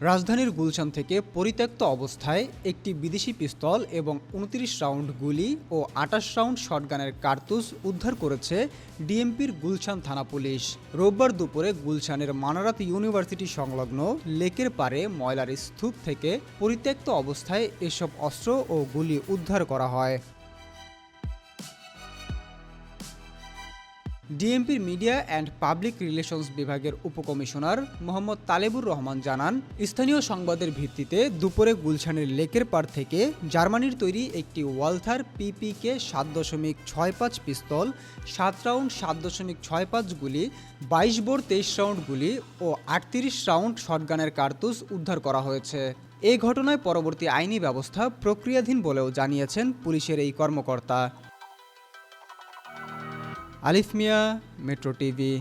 রাজধানীর গুলশান থেকে পরিত্যক্ত অবস্থায় একটি বিদেশি পিস্তল এবং উনত্রিশ রাউন্ড গুলি ও আটাশ রাউন্ড শটগানের কার্তুজ উদ্ধার করেছে ডিএমপির গুলশান থানা পুলিশ। রোববার দুপুরে গুলশানের মানারাত ইউনিভার্সিটি সংলগ্ন লেকের পারে ময়লার স্তূপ থেকে পরিত্যক্ত অবস্থায় এসব অস্ত্র ও গুলি উদ্ধার করা হয়। ডিএমপির মিডিয়া অ্যান্ড পাবলিক রিলেশনস বিভাগের উপকমিশনার মোহাম্মদ তালেবুর রহমান জানান, স্থানীয় সংবাদের ভিত্তিতে দুপুরে গুলশানের লেকের পাড় থেকে জার্মানির তৈরি একটি ওয়ালথার পিপিকে সাত দশমিক ছয় পাঁচ পিস্তল, সাত রাউন্ড সাত দশমিক ছয় পাঁচ গুলি, বাইশ বোর তেইশ রাউন্ড গুলি ও আটত্রিশ রাউন্ড শটগানের কার্তুজ উদ্ধার করা হয়েছে। এই ঘটনায় পরবর্তী আইনি ব্যবস্থা প্রক্রিয়াধীন বলেও জানিয়েছেন পুলিশের এই কর্মকর্তা। আলিফ মিয়া মেট্রো টিভি